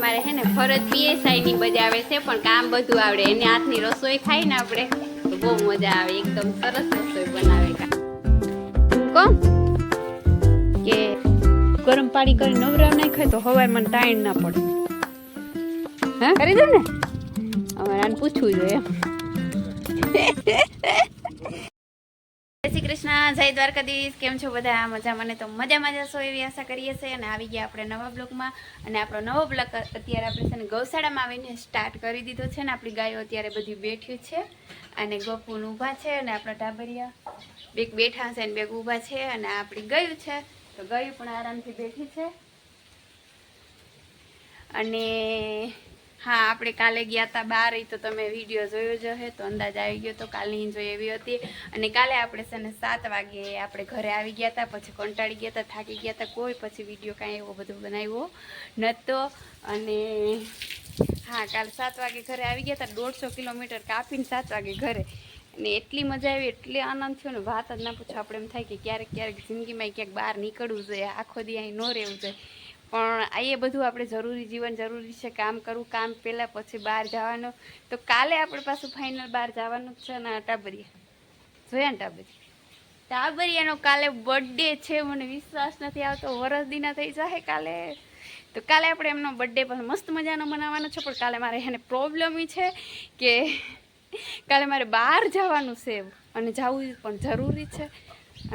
અમારે છે ને ફરજ પીએસઆઈની બજાવે છે પણ કામ બધું આવડે. એને હાથની રસોઈ ખાઈ ને આપણે તો બહુ મજા આવે. એકદમ સરસ રસોઈ બનાવે કા કોણ? કે ગરમ પાણી કરી નવરાવ નહીં ખાય તો હવાય મને ટાઈમ ના પડે. હા? કરી દઉં ને? અમારે આને પૂછવું જોઈએ. જય દ્વારકાધીશ, કેમ છો બધા? મજા મને તો મજા મજા છો એવી આશા કરીએ છીએ અને આવી ગયા આપણે નવા બ્લોગમાં. અને આપણો નવો બ્લોગ અત્યારે આપણે છે ને ગૌશાળામાં આવીને સ્ટાર્ટ કરી દીધો છે ને. આપણી ગાયો અત્યારે બધી બેઠી છે અને ગપુન ઊભા છે અને આપણા ટાબરિયા બેગ બેઠા છે અને બેગ ઊભા છે અને આપણી ગયું છે. તો ગયું પણ આરામથી બેઠી છે. અને હા, આપણે કાલે ગયા હતા બહાર તો તમે વીડિયો જોયો જ હશે, તો અંદાજ આવી ગયો તો કાલની એન્જોય એવી હતી. અને કાલે આપણે છે ને સાત વાગે આપણે ઘરે આવી ગયા હતા પછી કંટાળી ગયા હતા થાકી ગયા હતા કોઈ પછી વીડિયો કાંઈ એવો બધો બનાવ્યો નહોતો અને હા, કાલે સાત વાગે ઘરે આવી ગયા હતા દોઢસો કિલોમીટર કાપીને સાત વાગે ઘરે. અને એટલી મજા આવી, એટલી આનંદ થયો ને, વાત જ ના પૂછો, આપણે એમ થાય કે ક્યારેક ક્યારેક જિંદગીમાં ક્યાંક બહાર નીકળવું જોઈએ, આખો દી અહીં ન રહેવું જોઈએ. પણ એ બધું આપણે જરૂરી જીવન જરૂરી છે, કામ કરવું, કામ પહેલાં પછી બહાર જવાનું. તો કાલે આપણે પાછું ફાઇનલ બહાર જવાનું જ છે ને ટાબરિયા જોયા ને ટાબરિયા ટાબરિયાનો કાલે બર્થડે છે, મને વિશ્વાસ નથી આવતો. વરસ દીના થઈ જશે કાલે. તો કાલે આપણે એમનો બર્થડે પણ મસ્ત મજાનો મનાવવાનો છે, પણ કાલે મારે એને પ્રોબ્લેમ છે કે કાલે મારે બહાર જવાનું છે અને જવું પણ જરૂરી છે.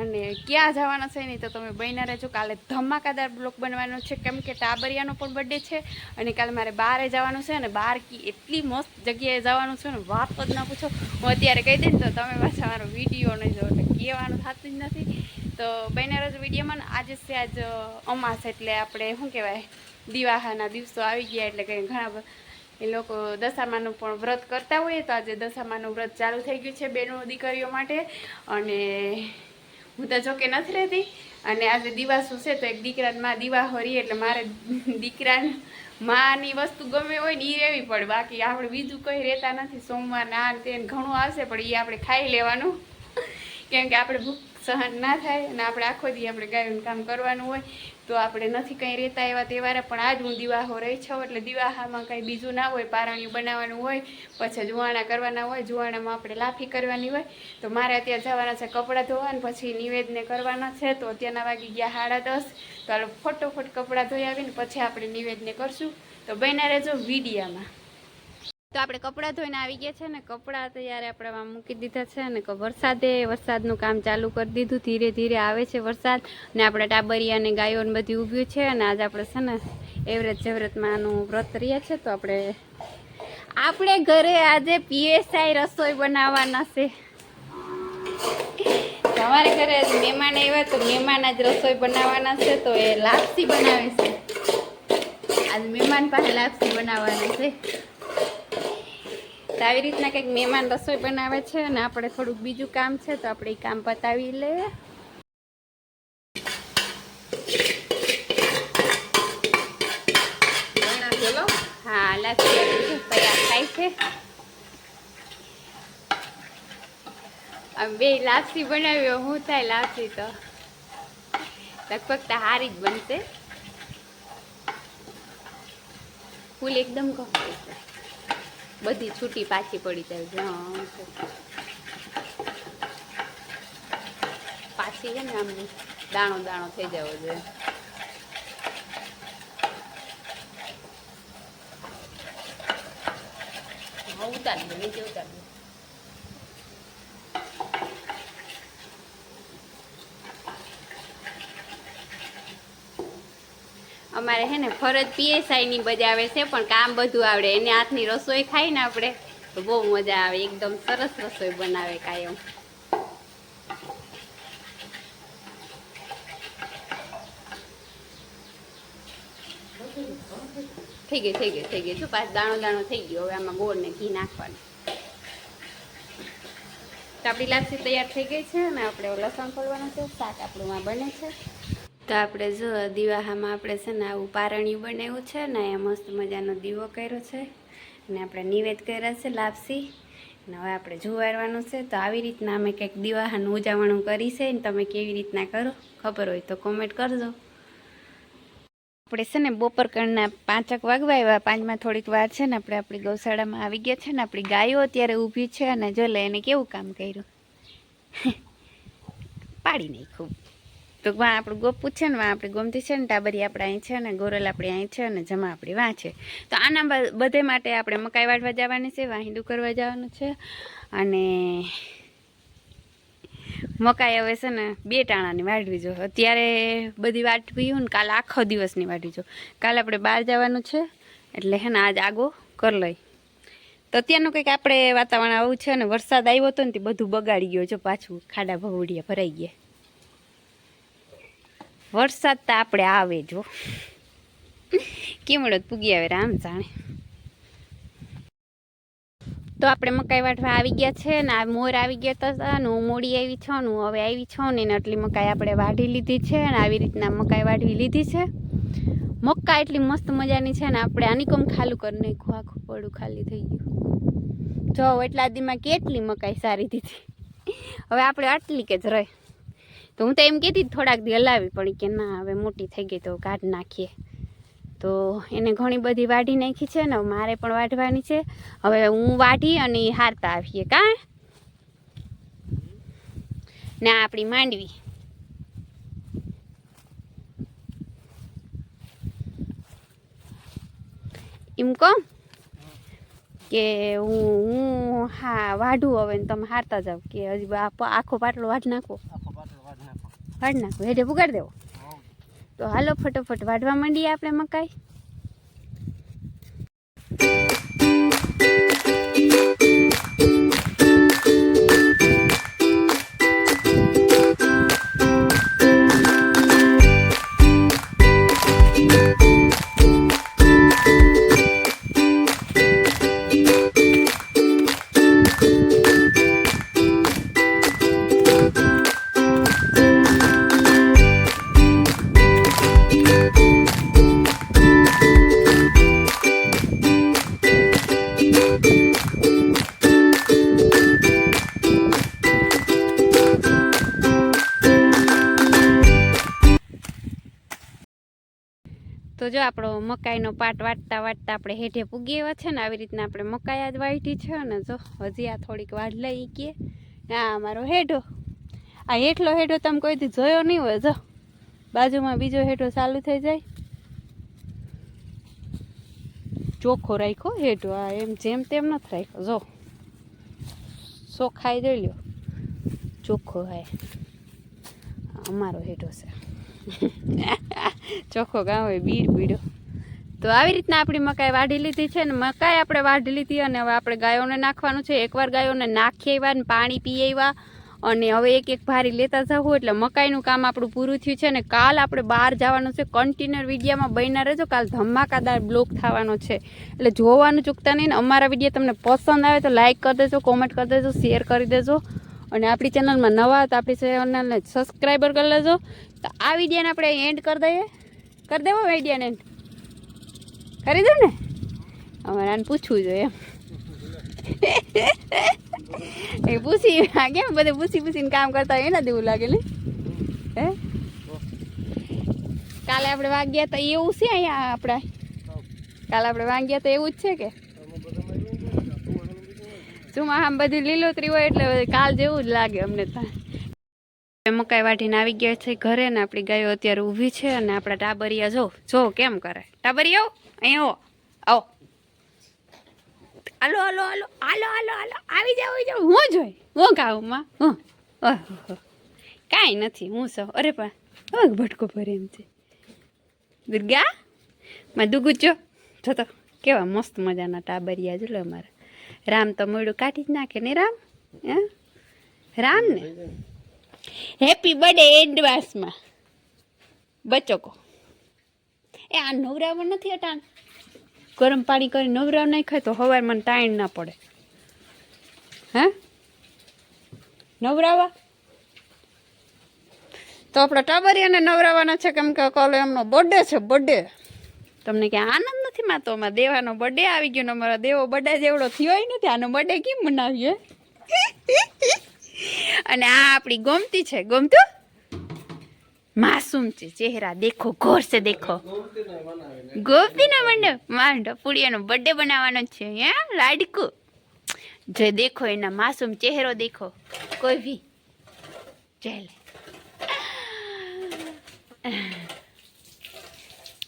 અને ક્યાં જવાના છે નહીં તો તમે બન્યા રહેજો. કાલે ધમાકાદાર બ્લોક બનવાનો છે. કેમ કે ટાબરિયાનો પણ બર્થડે છે અને કાલે મારે બહારે જવાનું છે અને બહાર કી એટલી મસ્ત જગ્યાએ જવાનું છે ને વાત જ ના પૂછો. હું અત્યારે કહી દઈને તો તમે પાછા મારો વીડિયો નહીં જો એટલે કહેવાનું થતું જ નથી. તો બન્યા રહેજો વિડીયોમાં આજે છે આજ અમાસ એટલે આપણે શું કહેવાય, દિવાહાના દિવસો આવી ગયા એટલે કંઈ ઘણા એ લોકો દશામાનું પણ વ્રત કરતા હોઈએ તો આજે દશામાનું વ્રત ચાલુ થઈ ગયું છે બેનો દીકરીઓ માટે. અને હું તો જોકે નથી રહેતી. અને આજે દિવાસો છે તો એક દીકરાને માં દીવા હોરી એટલે મારે દીકરાને માની વસ્તુ ગમે હોય ને એ રહેવી પડે. બાકી આપણે બીજું કંઈ રહેતા નથી. સોમવાર ના તે ઘણું આવશે, પણ એ આપણે ખાઈ લેવાનું. કેમ કે આપણે ભૂખ સહન ના થાય અને આપણે આખો દી આપણે ગાયનું કામ કરવાનું હોય. તો આપણે નથી કંઈ રહેતા એવા તહેવારે, પણ આજ હું દિવાહો રહી છું, એટલે દિવાહામાં કંઈ બીજું ના હોય, પારણિયું બનાવવાનું હોય, પછી જુવાણા કરવાના હોય, જુવાણામાં આપણે લાફી કરવાની હોય, તો મારે અત્યારે જવાના છે કપડાં ધોવાના, પછી નિવેદને કરવાના છે, તો અત્યારના વાગી ગયા સાડા દસ. તો હાલો ફટોફટ કપડાં ધોઈ આવીને પછી આપણે નિવેદને કરશું. તો બન્યા રહેજો વિડીયામાં. તો આપણે કપડાં ધોઈને આવી ગયા છે ને કપડાં તૈયારે આપણે મૂકી દીધા છે ક- વરસાદે વરસાદનું કામ ચાલુ કરી દીધું. ધીરે ધીરે આવે છે વરસાદ ને આપણે ટાબરિયા અને ગાયો ને બધી ઊભ્યું છે અને આજે આપણે છે ને એવરેજ જવરતમાંનું વ્રત રહ્યા છે તો આપણે આપણે ઘરે આજે પીએસઆઈ રસોઈ બનાવવાના છે. તમારે ઘરે મહેમાન આવ્યા તો મહેમાન આજ રસોઈ બનાવવાના છે તો એ લાપસી બનાવે છે. આજ મહેમાન પાસે લાપસી બનાવવાના છે. આવી રીતના કંઈક મહેમાન રસોઈ બનાવે છે અને આપણે થોડુંક બીજું કામ છે તો આપણે એ કામ પતાવી લઈએ હા બે લાપસી બનાવ્યો, હું થાય લાપસી તો. લગભગ તો હારી જ બનશે. ફૂલ એકદમ કહો બધી છૂટી પાછી પડી જાય છે. પાછી છે ને આમ દાણો દાણો થઈ જવો જોઈએ. ઉતારી દે, નીચે ઉતારી દો. અમારે છે ને ફરજ પીએસઆઈની બજાવે છે, પણ કામ બધું આવડે. એને હાથની રસોઈ ખાઈ ને આપણે. તો બહુ મજા આવે, એકદમ સરસ રસોઈ બનાવે કાયમ. થઈ ગયું થઈ ગયું થઈ ગયું. જો પાછ દાણો દાણો થઈ ગયો. હવે આમાં ગોળ ને ઘી નાખવાનું. તો આપણી લાપસી તૈયાર થઈ ગઈ છે અને આપણે લસણ ખોલવાનું છે. શાક આપણું બને છે. તો આપણે જો દિવાહામાં આપણે છે ને આવું પારણિયું બનાવ્યું છે ને એ મસ્ત મજાનો દીવો કર્યો છે. અને આપણે નિવેદ કર્યા છે લાપસી. અને હવે આપણે જુવારવાનું છે. તો આવી રીતના અમે કંઈક દિવાહાનું ઉજાવણું કરી છે ને તમે કેવી રીતના કરો ખબર હોય તો કોમેન્ટ કરજો. આપણે છે ને બપોર કરના પાંચક વાગવા આવ્યા. પાંચમાં થોડીક વાર છે ને આપણે આપણી ગૌશાળામાં આવી ગયા છે ને આપણી ગાયો અત્યારે ઊભી છે અને જો લે એને કેવું કામ કર્યું? પાડી નાખ્યું. તો વાં આપણું ગોપું છે ને, વાં આપણી ગોમતી છે ને, ટાબરી આપણે અહીં છે ને, ગોરલ આપણે અહીં છે અને જમા આપણી વાં છે. તો આના બધે માટે આપણે મકાઈ વાટવા જવાની છે વાહિંદુ કરવા જવાનું છે. અને મકાઈ હવે છે ને, બે ટાણાની વાટવી જો. અત્યારે બધી વાટવી હોય ને, કાલે આખો દિવસની વાટવી જો. કાલે આપણે બહાર જવાનું છે, એટલે હે ને, આજ આગો કરી લઈ. તો અત્યારનું કંઈક આપણે વાતાવરણ આવું છે અને વરસાદ આવ્યો હતો ને, તે બધું બગાડી ગયો જો પાછું, ખાડા ભવડિયા ભરાઈ ગયા. વરસાદ તો આપણે આવે જો કેમડો પૂગી આવે રામ જાણે. તો આપણે મકાઈ વાટવા આવી ગયા છે ને આ મોર આવી ગયા હતા ને હું મોડી આવી છો ને હું હવે આવી છો ને એટલી મકાઈ આપણે વાઢી લીધી છે અને આવી રીતના મકાઈ વાઢવી લીધી છે. મક્કા એટલી મસ્ત મજાની છે ને આપણે આની કોમ ખાલું કરી નાખ્યું આખું પડું ખાલી થઈ ગયું. જો એટલા દીમાં કેટલી મકાઈ સારી દીધી. હવે આપણે આટલી કે જ રહે. તો હું તો એમ કહેતી થોડાક દી હલાવી, પણ કે ના, હવે મોટી થઈ ગઈ તો કાઢ નાખીએ. તો એને ઘણી બધી વાઢી નાખી છે ને, મારે પણ વાઢવાની છે. હવે હું વાઢી અને હારતા આવીએ, કા? ને આપણી માંડવી. એમ કહો કે હું હું હા વાઢું હવે તમે હારતા જાવ કે હજી આખો પાટલો વાઢ નાખો. વાઢ નાખો. હેઠે પુગાડી દેવો. તો હાલો ફટોફટ વાઢવા માંડીએ આપણે મકાઈ. તો જો આપણો મકાઈનો પાટ વાટતા વાટતા આપણે હેઠે પૂગી એવા છે ને, આવી રીતના આપણે મકાઈ જ વાટી છે ને, જો હજી આ થોડીક વાઢ લઈ ગઈએ આ અમારો હેઠો આ હેઠલો હેઠો તમે કોઈથી જોયો નહીં હોય, જો. બાજુમાં બીજો હેઠો ચાલુ થઈ જાય. ચોખ્ખો રાખ્યો હેઠો આ એમ જેમ તેમ નથી રાખ્યો, જો. ચોખાઈ જોઈ લ્યો. ચોખ્ખો હાય અમારો હેઠો છે. ચોખ્ખો ગામ હોય બીડ બીડો તો આવી રીતના આપણી મકાઈ વાઢી લીધી છે ને મકાઈ આપણે વાઢી લીધી અને હવે આપણે ગાયોને નાખવાનું છે. એકવાર ગાયોને નાખી આવ્યા ને પાણી પી આવ્યા અને હવે એક એક ભારી લેતા જવું એટલે મકાઈનું કામ આપણું પૂરું થયું છે ને કાલ આપણે બહાર જવાનું છે. કન્ટિન્યુઅર વિડીયામાં બન્યા રહેજો. કાલ ધમાકાદાર બ્લોક થવાનો છે. એટલે જોવાનું ચૂકતા નહીં ને અમારા વીડિયો તમને પસંદ આવે તો લાઇક કરી દેજો કોમેન્ટ કરી દેજો શેર કરી દેજો. અને આપણી ચેનલમાં નવા તો આપણી ચેનલને સબસ્ક્રાઈબર કરી લેજો. તો આ વિડીયોને આપણે એન્ડ કરી દઈએ. કરી દેવો વિડીયોને એન્ડ કરી દો ને અમારે આને પૂછવું જોઈએ એમ. એ પૂછી કેમ બધે પૂછી પૂછીને કામ કરતા હોય એના દેવું લાગે ને? હે? કાલે આપણે વાગ્યા તો એવું છે અહીંયા આપણે? કાલે આપણે વાગ્યા તો એવું જ છે કે? ચુમા આમ બધી લીલોતરી હોય એટલે કાલ જેવું જ લાગે અમને ત્યાં મકાઈ વાટીને આવી ગયા છે ઘરે ને આપણી ગાયો અત્યારે ઊભી છે અને આપણા ટાબરિયા જો જો કેમ કરે? ટાબરિયા આવો અહીંયા આવો. આવો. હાલો હાલો હાલો હાલો હાલો હાલો, આવી જાઓ આવી જાઓ. હું જોઈ? હું ગાઉમાં હું? કાંઈ નથી, હું સૌ. અરે પણ ભટકો ભરે એમ છે. દુર્ગા, માં દુગુચો. જો તો, કેવા મસ્ત મજાના ટાબરિયા જો લે અમારા રામ તો મોડું કાઢી જ નાખે ને રામ? હે? રામ ને? હેપી બર્થડે એડવાન્સમાં બચકો એ આ નવરાવો નથી અટાણ? ગરમ પાણી કરી નવરાવ નહીં ખાય તો હવાર મને ટાઈણ ના પડે. હે? નવરાવા? તો આપણા ટાબરિયાને નવરાવાના છે કેમ કે કાલે એમનો બર્થડે છે બર્થડે તમને ક્યાં આનંદ નથી માતો અમારા દેવાનો બર્થડે આવી ગયો ને અમારો દેવો બર્થડે જેવડો થયો નથી. આનો બર્થડે કેમ મનાવીએ? અને આ આપણી ગોમતી છે. ગમતું? માસૂમ છે ચહેરા દેખો, ઘોર છે દેખો. ગોપીનો મંડપ? માંડ પુડિયાનો બર્થડે બનાવવાનો છે. હે? લાડકું. જે દેખો એના માસૂમ ચહેરો દેખો. કોઈ ભી. ચાલે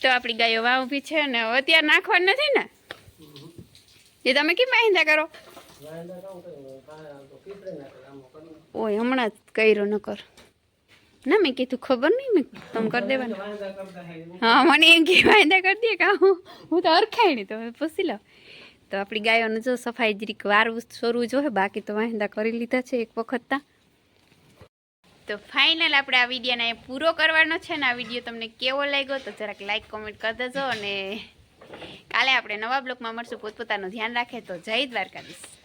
તો આપણી ગાયો વાવ ઊભી છે ને અત્યારે નાખવાની નથી ને? એ તમે કેમ બાંધા કરો? ઓય, હમણાં જ કર્યો ન કર ના, મેં કીધું ખબર નહીં, મેં તમે કરી દેવાનું. હા, મને એમ કે વાંધા કરી દે કા હું હું તો અરખાઈ નહીં તો પૂછી લઉં. તો આપણી ગાયોને જો સફાઈ જરીક વારવું સોરવું જો બાકી તો વાંધા કરી લીધા છે એક વખત તા. તો ફાઇનલ આપણે આ વિડીયોને પૂરો કરવાનો છે ને આ વીડિયો તમને કેવો લાગ્યો તો જરાક લાઇક કોમેન્ટ કરી દેજો અને કાલે આપણે નવા બ્લોગમાં મળશું. પોતપોતાનું ધ્યાન રાખે તો જય દ્વારકાધીશ.